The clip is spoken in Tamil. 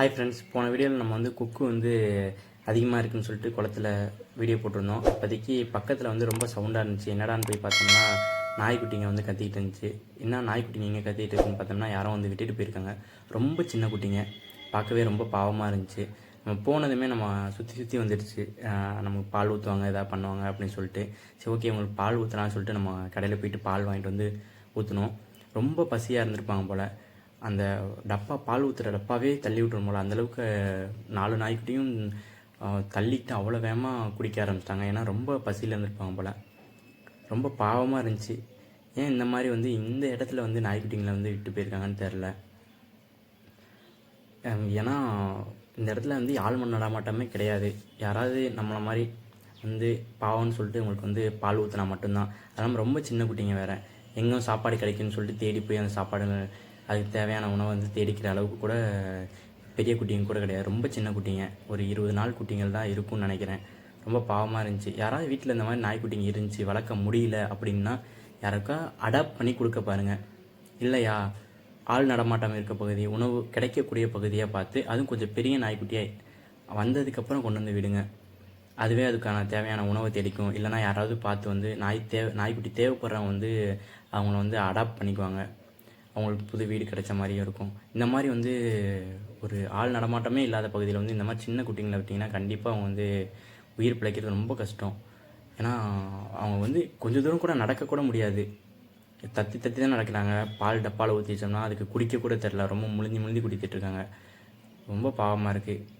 ஹாய் ஃப்ரெண்ட்ஸ் போன வீடியோவில் நம்ம வந்து குக்கு வந்து அதிகமாக இருக்குன்னு சொல்லிட்டு குளத்துல வீடியோ போட்டிருந்தோம். இப்போதைக்கு பக்கத்தில் வந்து ரொம்ப சவுண்டாக இருந்துச்சு. என்னடான்னு போய் பார்த்தோம்னா நாய்க்குட்டிங்க வந்து கத்திக்கிட்டு இருந்துச்சு. என்ன நாய்க்குட்டிங்க எங்கே கத்திக்கிட்டு இருக்குன்னு பார்த்தோம்னா யாரோ வந்து விட்டுட்டு போயிருக்காங்க. ரொம்ப சின்ன குட்டிங்க. பார்க்கவே ரொம்ப பாவமாக இருந்துச்சு. நம்ம போனதுமே நம்ம சுற்றி சுற்றி வந்துடுச்சு. நமக்கு பால் ஊற்றுவாங்க எதாவது பண்ணுவாங்க அப்படின்னு சொல்லிட்டு. சரி ஓகே உங்களுக்கு பால் ஊற்றலாம்னு சொல்லிட்டு நம்ம கடையில் போயிட்டு பால் வாங்கிட்டு வந்து ஊற்றினோம் ரொம்ப பசியாக இருந்திருப்பாங்க போல். அந்த டப்பா பால் ஊற்றுற டப்பாவே தள்ளி விட்டுரும் போல். அந்தளவுக்கு நாலு நாய்க்குட்டியும் தள்ளிட்டு அவ்வளோ வேகமாக குடிக்க ஆரம்பிச்சிட்டாங்க. ஏன்னா ரொம்ப பசியில் இருந்திருப்பாங்க போல். ரொம்ப பாவமாக இருந்துச்சு. ஏன் இந்த மாதிரி வந்து இந்த இடத்துல வந்து நாய்க்குட்டிங்களை வந்து விட்டு போயிருக்காங்கன்னு தெரில ஏன்னா இந்த இடத்துல வந்து ஆழ்மண் நடமாட்டமே கிடையாது. யாராவது நம்மளை மாதிரி வந்து பாவம்னு சொல்லிட்டு உங்களுக்கு வந்து பால் ஊற்றினா மட்டும்தான். அதெல்லாம் ரொம்ப சின்ன குட்டிங்க வேறு. எங்கேயும் சாப்பாடு கிடைக்குன்னு சொல்லிட்டு தேடி போய் அந்த சாப்பாடு அதுக்கு தேவையான உணவை வந்து தேடிக்கிற அளவுக்கு கூட பெரிய குட்டிங்க கூட கிடையாது. ரொம்ப சின்ன குட்டிங்க. ஒரு இருபது நாள் குட்டிங்கள் தான் இருக்கும்னு நினைக்கிறேன். ரொம்ப பாவமாக இருந்துச்சு. யாராவது வீட்டில் இந்த மாதிரி நாய்க்குட்டிங்க இருந்துச்சு வளர்க்க முடியல அப்படின்னா யாருக்கா அடாப்ட் பண்ணி கொடுக்க பாருங்கள் இல்லையா? ஆள் நடமாட்டம் இருக்க பகுதி உணவு கிடைக்கக்கூடிய பகுதியாக பார்த்து அதுவும் கொஞ்சம் பெரிய நாய்க்குட்டியாக வந்ததுக்கப்புறம் கொண்டு வந்து விடுங்க. அதுவே அதுக்கான தேவையான உணவை தேடிக்கும். இல்லைனா யாராவது பார்த்து வந்து நாய் தேவை நாய்க்குட்டி தேவைப்படுறவங்க வந்து அவங்கள வந்து அடாப்ட் பண்ணிக்குவாங்க. அவங்களுக்கு புது வீடு கிடைச்ச மாதிரியும் இருக்கும். இந்த மாதிரி வந்து ஒரு ஆள் நடமாட்டமே இல்லாத பகுதியில் வந்து இந்த மாதிரி சின்ன குட்டிங்களை விட்டிங்கன்னா கண்டிப்பாக அவங்க வந்து உயிர் பிழைக்கிறது ரொம்ப கஷ்டம். ஏன்னா அவங்க வந்து கொஞ்ச தூரம் கூட நடக்கக்கூட முடியாது. தத்தி தத்தி தான் நடக்கிறாங்க. பால் டப்பாவில் ஊற்றி வச்சோம்னா அதுக்கு குடிக்க கூட தெரில ரொம்ப முழுந்தி முழுந்தி குடித்துட்ருக்காங்க ரொம்ப பாவமாக இருக்குது